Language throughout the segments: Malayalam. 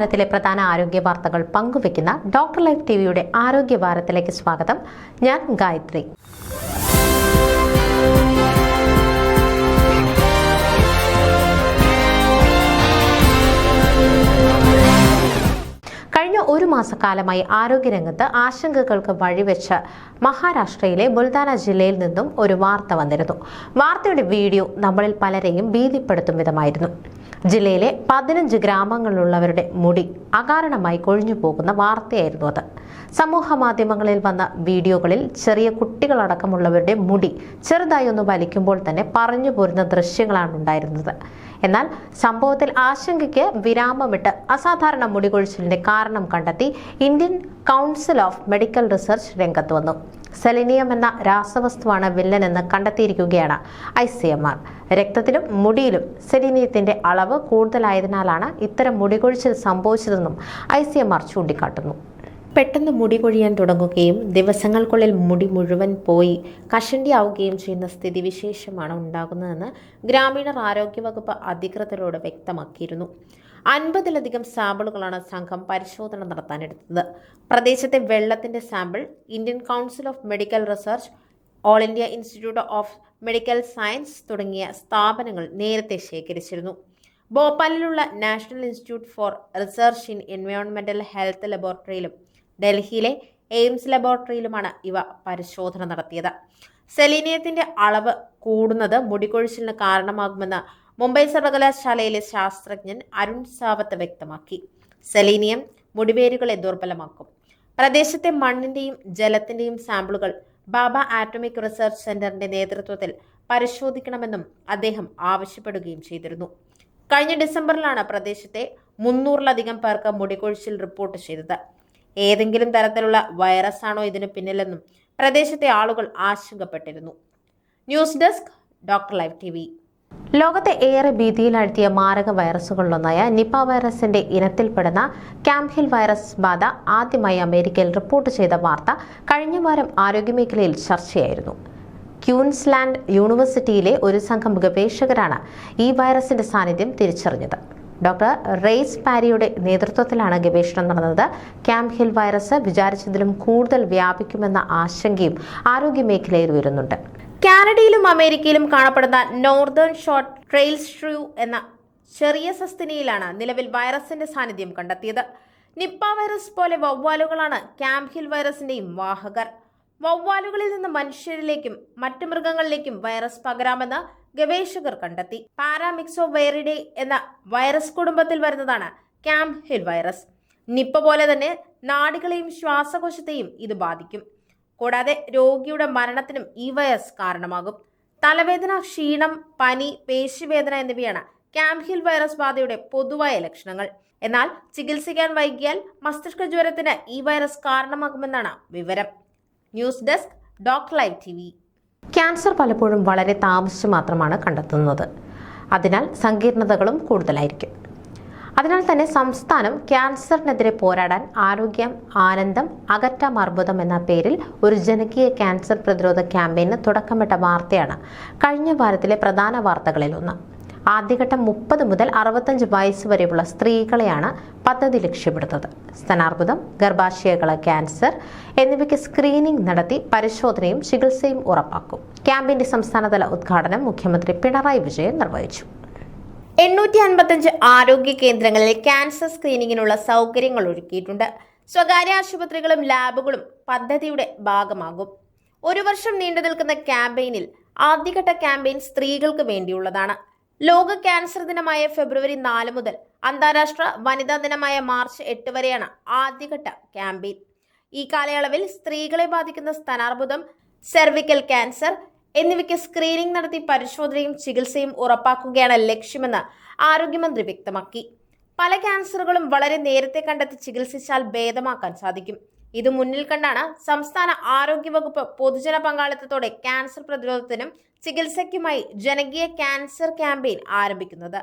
വാരത്തിലെ പ്രധാന ആരോഗ്യ വാർത്തകൾ പങ്കുവയ്ക്കുന്ന ഡോക്ടർ ലൈഫ് ടിവിയുടെ ആരോഗ്യ വാരത്തിലേക്ക് സ്വാഗതം. ഞാൻ ഗായത്രി. കഴിഞ്ഞ ഒരു മാസക്കാലമായി ആരോഗ്യരംഗത്ത് ആശങ്കകൾക്ക് വഴിവെച്ച മഹാരാഷ്ട്രയിലെ ബുൽദാന ജില്ലയിൽ നിന്നും ഒരു വാർത്ത വന്നിരുന്നു. വാർത്തയുടെ വീഡിയോ നമ്മളിൽ പലരെയും ഭീതിപ്പെടുത്തും വിധമായിരുന്നു. ജില്ലയിലെ പതിനഞ്ച് ഗ്രാമങ്ങളിലുള്ളവരുടെ മുടി അകാരണമായി കൊഴിഞ്ഞു പോകുന്ന വാർത്തയായിരുന്നു അത്. സമൂഹ മാധ്യമങ്ങളിൽ വന്ന വീഡിയോകളിൽ ചെറിയ കുട്ടികളടക്കമുള്ളവരുടെ മുടി ചെറുതായി ഒന്ന് വലിക്കുമ്പോൾ തന്നെ പറഞ്ഞു പോരുന്ന ദൃശ്യങ്ങളാണ് ഉണ്ടായിരുന്നത്. എന്നാൽ സംഭവത്തിൽ ആശങ്കയ്ക്ക് വിരാമമിട്ട് അസാധാരണ മുടികൊഴിച്ചിലിന്റെ കാരണം കണ്ടെത്തി Indian council of medical research രംഗത്ത് വന്നു. സെലിനിയം എന്ന രാസവസ്തുവാണ് വില്ലൻ എന്ന് കണ്ടെത്തിയിരിക്കുകയാണ് ഐ സി എം ആർ. രക്തത്തിലും മുടിയിലും സെലിനിയത്തിന്റെ അളവ് കൂടുതലായതിനാലാണ് ഇത്തരം മുടികൊഴിച്ചിൽ സംഭവിച്ചതെന്നും ഐ സി എം ആർ ചൂണ്ടിക്കാട്ടുന്നു. പെട്ടെന്ന് മുടി കൊഴിയാൻ തുടങ്ങുകയും ദിവസങ്ങൾക്കുള്ളിൽ മുടി മുഴുവൻ പോയി കഷണ്ടിയാവുകയും ചെയ്യുന്ന സ്ഥിതിവിശേഷമാണ് ഉണ്ടാകുന്നതെന്ന് ഗ്രാമീണർ ആരോഗ്യവകുപ്പ് അധികൃതരോട് വ്യക്തമാക്കിയിരുന്നു. അൻപതിലധികം സാമ്പിളുകളാണ് സംഘം പരിശോധന നടത്താനെടുത്തത് പ്രദേശത്തെ വെള്ളത്തിന്റെ sample Indian council of medical research all India institute of medical science തുടങ്ങിയ സ്ഥാപനങ്ങൾ നേരത്തെ ശേഖരിച്ചിരുന്നു. ഭോപ്പാലിലുള്ള national institute for research in എൻവയോൺമെന്റൽ health ലബോറട്ടറിയിലും ഡൽഹിയിലെ എയിംസ് ലബോറട്ടറിയിലുമാണ് ഇവ പരിശോധന നടത്തിയത്. സെലീനിയത്തിന്റെ അളവ് കൂടുന്നത് മുടികൊഴിച്ചിലിന് കാരണമാകുമെന്ന് മുംബൈ സർവകലാശാലയിലെ ശാസ്ത്രജ്ഞൻ അരുൺ സാവത്ത് വ്യക്തമാക്കി. സെലീനിയം മുടിവേരുകളെ ദുർബലമാക്കും. പ്രദേശത്തെ മണ്ണിന്റെയും ജലത്തിന്റെയും സാമ്പിളുകൾ ബാബ ആറ്റോമിക് റിസർച്ച് സെന്ററിന്റെ നേതൃത്വത്തിൽ പരിശോധിക്കണമെന്നും അദ്ദേഹം ആവശ്യപ്പെടുകയും ചെയ്തിരുന്നു. കഴിഞ്ഞ ഡിസംബറിലാണ് പ്രദേശത്തെ മുന്നൂറിലധികം പേർക്ക് മുടികൊഴിച്ചിൽ റിപ്പോർട്ട് ചെയ്തത്. ഏതെങ്കിലും തരത്തിലുള്ള വൈറസ് ആണോ ഇതിന് പിന്നിലെന്നും പ്രദേശത്തെ ആളുകൾ ആശങ്കപ്പെട്ടിരുന്നു. News desk doctor live T ലോകത്തെ ഏറെ ഭീതിയിലാഴ്ത്തിയ മാരക വൈറസുകളിലൊന്നായ നിപ വൈറസിന്റെ ഇനത്തിൽപ്പെടുന്ന ക്യാംഹിൽ വൈറസ് ബാധ ആദ്യമായി അമേരിക്കയിൽ റിപ്പോർട്ട് ചെയ്ത വാർത്ത കഴിഞ്ഞ വാരം ആരോഗ്യമേഖലയിൽ ചർച്ചയായിരുന്നു. ക്യൂൻസ്ലാൻഡ് യൂണിവേഴ്സിറ്റിയിലെ ഒരു സംഘം ഗവേഷകരാണ് ഈ വൈറസിന്റെ സാന്നിധ്യം തിരിച്ചറിഞ്ഞത്. ഡോക്ടർ റെയ്സ് പാരിയുടെ നേതൃത്വത്തിലാണ് ഗവേഷണം നടന്നത്. ക്യാമ്പ് ഹിൽ വൈറസ് വിചാരിച്ചതിലും കൂടുതൽ വ്യാപിക്കുമെന്ന ആശങ്കയും ആരോഗ്യമേഖലയിൽ ഉയരുന്നുണ്ട്. കാനഡയിലും അമേരിക്കയിലും കാണപ്പെടുന്ന നോർദേൺ ഷോർട്ട് ട്രെയിൽ സ്ട്രൂ എന്ന ചെറിയ സസ്തിനിയിലാണ് നിലവിൽ വൈറസിന്റെ സാന്നിധ്യം കണ്ടെത്തിയത്. നിപ്പ വൈറസ് പോലെ വവ്വാലുകളാണ് ക്യാമ്പ് ഹിൽ വൈറസിന്റെയും വാഹകർ. വവ്വാലുകളിൽ നിന്ന് മനുഷ്യരിലേക്കും മറ്റു മൃഗങ്ങളിലേക്കും വൈറസ് പകരാമെന്ന് ഗവേഷകർ കണ്ടെത്തി. പാരാമിക്സോ വൈറിഡെ എന്ന വൈറസ് കുടുംബത്തിൽ വരുന്നതാണ് ക്യാമ്പ് ഹിൽ വൈറസ്. നിപ്പ പോലെ തന്നെ നാടികളെയും ശ്വാസകോശത്തെയും ഇത് ബാധിക്കും. കൂടാതെ രോഗിയുടെ മരണത്തിനും ഈ വൈറസ് കാരണമാകും. തലവേദന ക്ഷീണം പനി പേശിവേദന എന്നിവയാണ് ക്യാമ്പ് ഹിൽ വൈറസ് ബാധയുടെ പൊതുവായ ലക്ഷണങ്ങൾ. എന്നാൽ ചികിത്സിക്കാൻ വൈകിയാൽ മസ്തിഷ്ക ജ്വരത്തിന് ഈ വൈറസ് കാരണമാകുമെന്നാണ് വിവരം. News desk doc live T V. Cancer പലപ്പോഴും വളരെ താമസിച്ച് മാത്രമാണ് കണ്ടെത്തുന്നത്. അതിനാൽ സങ്കീർണതകളും കൂടുതലായിരിക്കും. അതിനാൽ തന്നെ സംസ്ഥാനം ക്യാൻസറിനെതിരെ പോരാടാൻ ആരോഗ്യം ആനന്ദം അകറ്റാം അർബുദം എന്ന പേരിൽ ഒരു ജനകീയ ക്യാൻസർ പ്രതിരോധ ക്യാമ്പയിന് തുടക്കമിട്ട വാർത്തയാണ് കഴിഞ്ഞ വാരത്തിലെ പ്രധാന വാർത്തകളിലൊന്ന് ആദ്യഘട്ടം മുപ്പത് മുതൽ അറുപത്തഞ്ച് വയസ്സ് വരെയുള്ള സ്ത്രീകളെയാണ് പദ്ധതി ലക്ഷ്യമിടുന്നത്. സ്തനാർബുദം ഗർഭാശയകള ക്യാൻസർ എന്നിവയ്ക്ക് സ്ക്രീനിംഗ് നടത്തി പരിശോധനയും ചികിത്സയും ഉറപ്പാക്കും. ക്യാമ്പിന്റെ സംസ്ഥാനതല ഉദ്ഘാടനം മുഖ്യമന്ത്രി പിണറായി വിജയൻ നിർവഹിച്ചു. എണ്ണൂറ്റി അൻപത്തഞ്ച് ആരോഗ്യ കേന്ദ്രങ്ങളിൽ ക്യാൻസർ സ്ക്രീനിങ്ങിനുള്ള സൗകര്യങ്ങൾ ഒരുക്കിയിട്ടുണ്ട്. സ്വകാര്യ ആശുപത്രികളും ലാബുകളും പദ്ധതിയുടെ ഭാഗമാകും. ഒരു വർഷം നീണ്ടു നിൽക്കുന്ന ക്യാമ്പയിനിൽ ആദ്യഘട്ട ക്യാമ്പയിൻ സ്ത്രീകൾക്ക് വേണ്ടിയുള്ളതാണ്. ലോക ക്യാൻസർ ദിനമായ ഫെബ്രുവരി നാല് മുതൽ അന്താരാഷ്ട്ര വനിതാ ദിനമായ മാർച്ച് എട്ട് വരെയാണ് ആദ്യഘട്ട ക്യാമ്പയിൻ. ഈ കാലയളവിൽ സ്ത്രീകളെ ബാധിക്കുന്ന സ്തനാർബുദം സെർവിക്കൽ ക്യാൻസർ എന്നിവയ്ക്ക് സ്ക്രീനിംഗ് നടത്തി പരിശോധനയും ചികിത്സയും ഉറപ്പാക്കുകയാണ് ലക്ഷ്യമെന്ന് ആരോഗ്യമന്ത്രി വ്യക്തമാക്കി. പല ക്യാൻസറുകളും വളരെ നേരത്തെ കണ്ടെത്തി ചികിത്സിച്ചാൽ ഭേദമാക്കാൻ സാധിക്കും. ഇത് മുന്നിൽ കണ്ടാണ് സംസ്ഥാന ആരോഗ്യവകുപ്പ് പൊതുജന പങ്കാളിത്തത്തോടെ ക്യാൻസർ പ്രതിരോധത്തിനും ചികിത്സയ്ക്കുമായി ജനകീയ ക്യാൻസർ ക്യാമ്പയിൻ ആരംഭിക്കുന്നത്.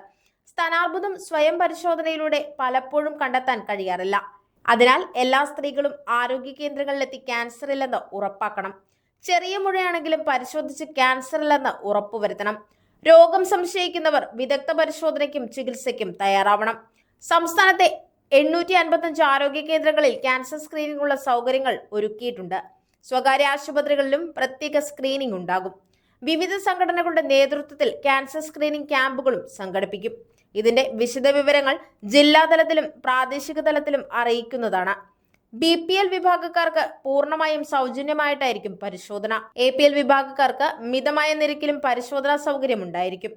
സ്ഥാനാർബുദം സ്വയം പരിശോധനയിലൂടെ പലപ്പോഴും കണ്ടെത്താൻ കഴിയാറില്ല. അതിനാൽ എല്ലാ സ്ത്രീകളും ആരോഗ്യ കേന്ദ്രങ്ങളിലെത്തി ക്യാൻസർ ഇല്ലെന്ന് ഉറപ്പാക്കണം. ചെറിയ മുഴയാണെങ്കിലും പരിശോധിച്ച് ക്യാൻസർ ഇല്ലെന്ന് ഉറപ്പുവരുത്തണം. രോഗം സംശയിക്കുന്നവർ വിദഗ്ധ പരിശോധനയ്ക്കും ചികിത്സയ്ക്കും തയ്യാറാവണം. സംസ്ഥാനത്തെ എണ്ണൂറ്റി അൻപത്തഞ്ച് ആരോഗ്യ കേന്ദ്രങ്ങളിൽ ക്യാൻസർ സ്ക്രീനിംഗ് ഉള്ള സൗകര്യങ്ങൾ ഒരുക്കിയിട്ടുണ്ട്. സ്വകാര്യ ആശുപത്രികളിലും പ്രത്യേക സ്ക്രീനിംഗ് ഉണ്ടാകും. വിവിധ സംഘടനകളുടെ നേതൃത്വത്തിൽ ക്യാൻസർ സ്ക്രീനിംഗ് ക്യാമ്പുകളും സംഘടിപ്പിക്കും. ഇതിന്റെ വിശദവിവരങ്ങൾ ജില്ലാതലത്തിലും പ്രാദേശിക തലത്തിലും അറിയിക്കുന്നതാണ്. ബി പി എൽ വിഭാഗക്കാർക്ക് പൂർണമായും സൗജന്യമായിട്ടായിരിക്കും പരിശോധന. എ പി എൽ വിഭാഗക്കാർക്ക് മിതമായ നിരക്കിലും പരിശോധനാ സൗകര്യം ഉണ്ടായിരിക്കും.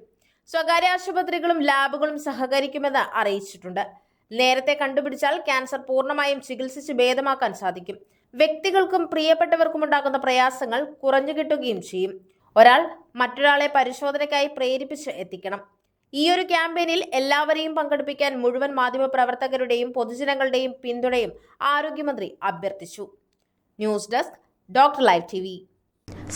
സ്വകാര്യ ആശുപത്രികളും ലാബുകളും സഹകരിക്കുമെന്ന് അറിയിച്ചിട്ടുണ്ട്. നേരത്തെ കണ്ടുപിടിച്ചാൽ ക്യാൻസർ പൂർണമായും ചികിത്സിച്ച് ഭേദമാക്കാൻ സാധിക്കും. വ്യക്തികൾക്കും പ്രിയപ്പെട്ടവർക്കും ഉണ്ടാകുന്ന പ്രയാസങ്ങൾ കുറഞ്ഞു കിട്ടുകയും ചെയ്യും. ഒരാൾ മറ്റൊരാളെ പരിശോധനയ്ക്കായി പ്രേരിപ്പിച്ച് എത്തിക്കണം. ഈ ഒരു ക്യാമ്പയിനിൽ എല്ലാവരെയും പങ്കെടുപ്പിക്കാൻ മുഴുവൻ മാധ്യമപ്രവർത്തകരുടെയും പൊതുജനങ്ങളുടെയും പിന്തുണയും ആരോഗ്യമന്ത്രി അഭ്യർത്ഥിച്ചു. News desk doctor live T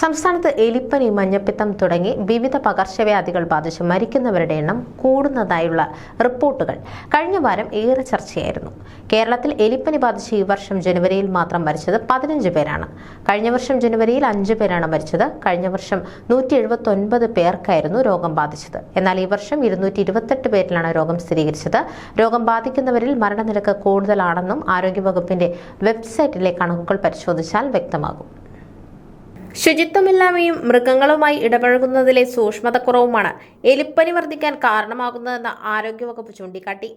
സംസ്ഥാനത്ത് എലിപ്പനി മഞ്ഞപ്പിത്തം തുടങ്ങി വിവിധ പകർച്ചവ്യാധികൾ ബാധിച്ച് മരിക്കുന്നവരുടെ എണ്ണം കൂടുന്നതായുള്ള റിപ്പോർട്ടുകൾ കഴിഞ്ഞ വാരം ഏറെ ചർച്ചയായിരുന്നു. കേരളത്തിൽ എലിപ്പനി ബാധിച്ച് ഈ വർഷം ജനുവരിയിൽ മാത്രം മരിച്ചത് പതിനഞ്ച് പേരാണ്. കഴിഞ്ഞ വർഷം ജനുവരിയിൽ അഞ്ച് പേരാണ് മരിച്ചത്. കഴിഞ്ഞ വർഷം നൂറ്റി എഴുപത്തി ഒൻപത് പേർക്കായിരുന്നു രോഗം ബാധിച്ചത്. എന്നാൽ ഈ വർഷം ഇരുന്നൂറ്റി ഇരുപത്തെട്ട് പേരിലാണ് രോഗം സ്ഥിരീകരിച്ചത്. രോഗം ബാധിക്കുന്നവരിൽ മരണനിരക്ക് കൂടുതലാണെന്നും ആരോഗ്യവകുപ്പിന്റെ വെബ്സൈറ്റിലെ കണക്കുകൾ പരിശോധിച്ചാൽ വ്യക്തമാകും. ശുചിത്വമില്ലായ്മയും മൃഗങ്ങളുമായി ഇടപഴകുന്നതിലെ സൂക്ഷ്മതക്കുറവുമാണ് എലിപ്പനി വർദ്ധിക്കാൻ കാരണമാകുന്നതെന്ന് ആരോഗ്യവകുപ്പ് ചൂണ്ടിക്കാട്ടി.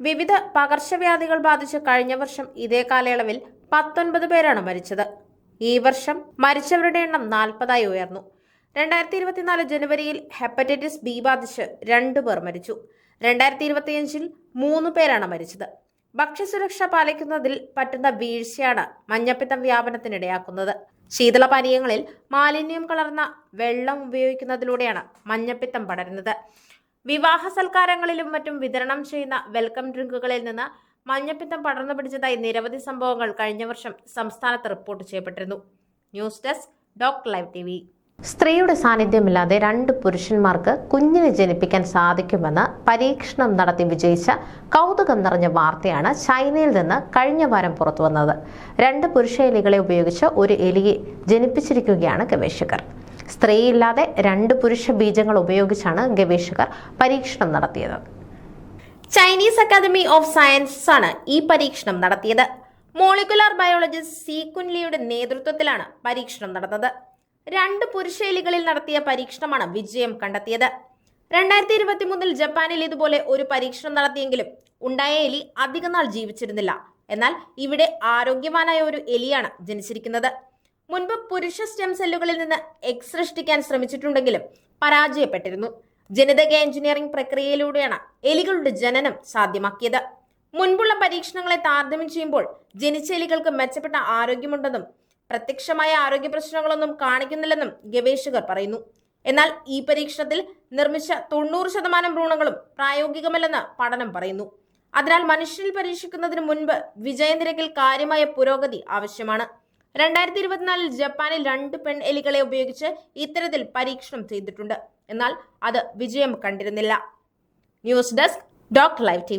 വിവിധ പകർച്ചവ്യാധികൾ ബാധിച്ച് കഴിഞ്ഞ വർഷം ഇതേ കാലയളവിൽ പത്തൊൻപത് പേരാണ് മരിച്ചത്. ഈ വർഷം മരിച്ചവരുടെ എണ്ണം നാൽപ്പതായി ഉയർന്നു. രണ്ടായിരത്തി ഇരുപത്തിനാല് ജനുവരിയിൽ ഹെപ്പറ്റൈറ്റിസ് ബി ബാധിച്ച് രണ്ടു പേർ മരിച്ചു. രണ്ടായിരത്തി ഇരുപത്തിയഞ്ചിൽ മൂന്ന് പേരാണ് മരിച്ചത്. ഭക്ഷ്യസുരക്ഷ പാലിക്കുന്നതിൽ പറ്റുന്ന വീഴ്ചയാണ് മഞ്ഞപ്പിത്തം വ്യാപനത്തിനിടയാക്കുന്നത്. ശീതളപാനീയങ്ങളിൽ മാലിന്യം കലർന്ന വെള്ളം ഉപയോഗിക്കുന്നതിലൂടെയാണ് മഞ്ഞപ്പിത്തം പടരുന്നത്. വിവാഹ സൽക്കാരങ്ങളിലും മറ്റും വിതരണം ചെയ്യുന്ന വെൽക്കം ഡ്രിങ്കുകളിൽ നിന്ന് മഞ്ഞപ്പിത്തം പടർന്നു പിടിച്ചതായി നിരവധി സംഭവങ്ങൾ കഴിഞ്ഞ വർഷം സംസ്ഥാനത്ത് report ചെയ്യപ്പെട്ടിരുന്നു. News desk doctor live T സ്ത്രീയുടെ സാന്നിധ്യമില്ലാതെ രണ്ട് പുരുഷന്മാർക്ക് കുഞ്ഞിനെ ജനിപ്പിക്കാൻ സാധിക്കുമെന്ന് പരീക്ഷണം നടത്തി വിജയിച്ച കൗതുകം നിറഞ്ഞ വാർത്തയാണ് ചൈനയിൽ നിന്ന് കഴിഞ്ഞ വാരം പുറത്തുവന്നത് രണ്ട് പുരുഷ എലികളെ ഉപയോഗിച്ച് ഒരു എലിയെ ജനിപ്പിച്ചിരിക്കുകയാണ് ഗവേഷകർ. സ്ത്രീയില്ലാതെ രണ്ട് പുരുഷ ബീജങ്ങൾ ഉപയോഗിച്ചാണ് ഗവേഷകർ പരീക്ഷണം നടത്തിയത്. ചൈനീസ് അക്കാദമി ഓഫ് സയൻസസ് ആണ് ഈ പരീക്ഷണം നടത്തിയത്. മോളിക്കുലാർ ബയോളജിസ്റ്റ് സി കുൻലിയുടെ നേതൃത്വത്തിലാണ് പരീക്ഷണം നടന്നത്. രണ്ട് പുരുഷ എലികളിൽ നടത്തിയ പരീക്ഷണമാണ് വിജയം കണ്ടെത്തിയത്. രണ്ടായിരത്തി ഇരുപത്തി മൂന്നിൽ ജപ്പാനിൽ ഇതുപോലെ ഒരു പരീക്ഷണം നടത്തിയെങ്കിലും ഉണ്ടായ എലി അധികനാൾ ജീവിച്ചിരുന്നില്ല. എന്നാൽ ഇവിടെ ആരോഗ്യവാനായ ഒരു എലിയാണ് ജനിച്ചിരിക്കുന്നത്. മുൻപ് പുരുഷ സ്റ്റെം സെല്ലുകളിൽ നിന്ന് എക്സ് സൃഷ്ടിക്കാൻ ശ്രമിച്ചിട്ടുണ്ടെങ്കിലും പരാജയപ്പെട്ടിരുന്നു. ജനിതക എഞ്ചിനീയറിംഗ് പ്രക്രിയയിലൂടെയാണ് എലികളുടെ ജനനം സാധ്യമാക്കിയത്. മുൻപുള്ള പരീക്ഷണങ്ങളെ താരതമ്യം ചെയ്യുമ്പോൾ ജനിച്ച എലികൾക്ക് മെച്ചപ്പെട്ട ആരോഗ്യമുണ്ടെന്നും പ്രത്യക്ഷമായ ആരോഗ്യ പ്രശ്നങ്ങളൊന്നും കാണിക്കുന്നില്ലെന്നും ഗവേഷകർ പറയുന്നു. എന്നാൽ ഈ പരീക്ഷണത്തിൽ നിർമ്മിച്ച തൊണ്ണൂറ് ശതമാനം ഭ്രൂണങ്ങളും പ്രായോഗികമല്ലെന്ന് പഠനം പറയുന്നു. അതിനാൽ മനുഷ്യരിൽ പരീക്ഷിക്കുന്നതിന് മുൻപ് വിജയനിരക്കിൽ കാര്യമായ പുരോഗതി ആവശ്യമാണ്. രണ്ടായിരത്തി ഇരുപത്തിനാലിൽ ജപ്പാനിൽ രണ്ട് പെൺ എലികളെ ഉപയോഗിച്ച് ഇത്തരത്തിൽ പരീക്ഷണം ചെയ്തിട്ടുണ്ട്. എന്നാൽ അത് വിജയം കണ്ടിരുന്നില്ല. News desk doctor live T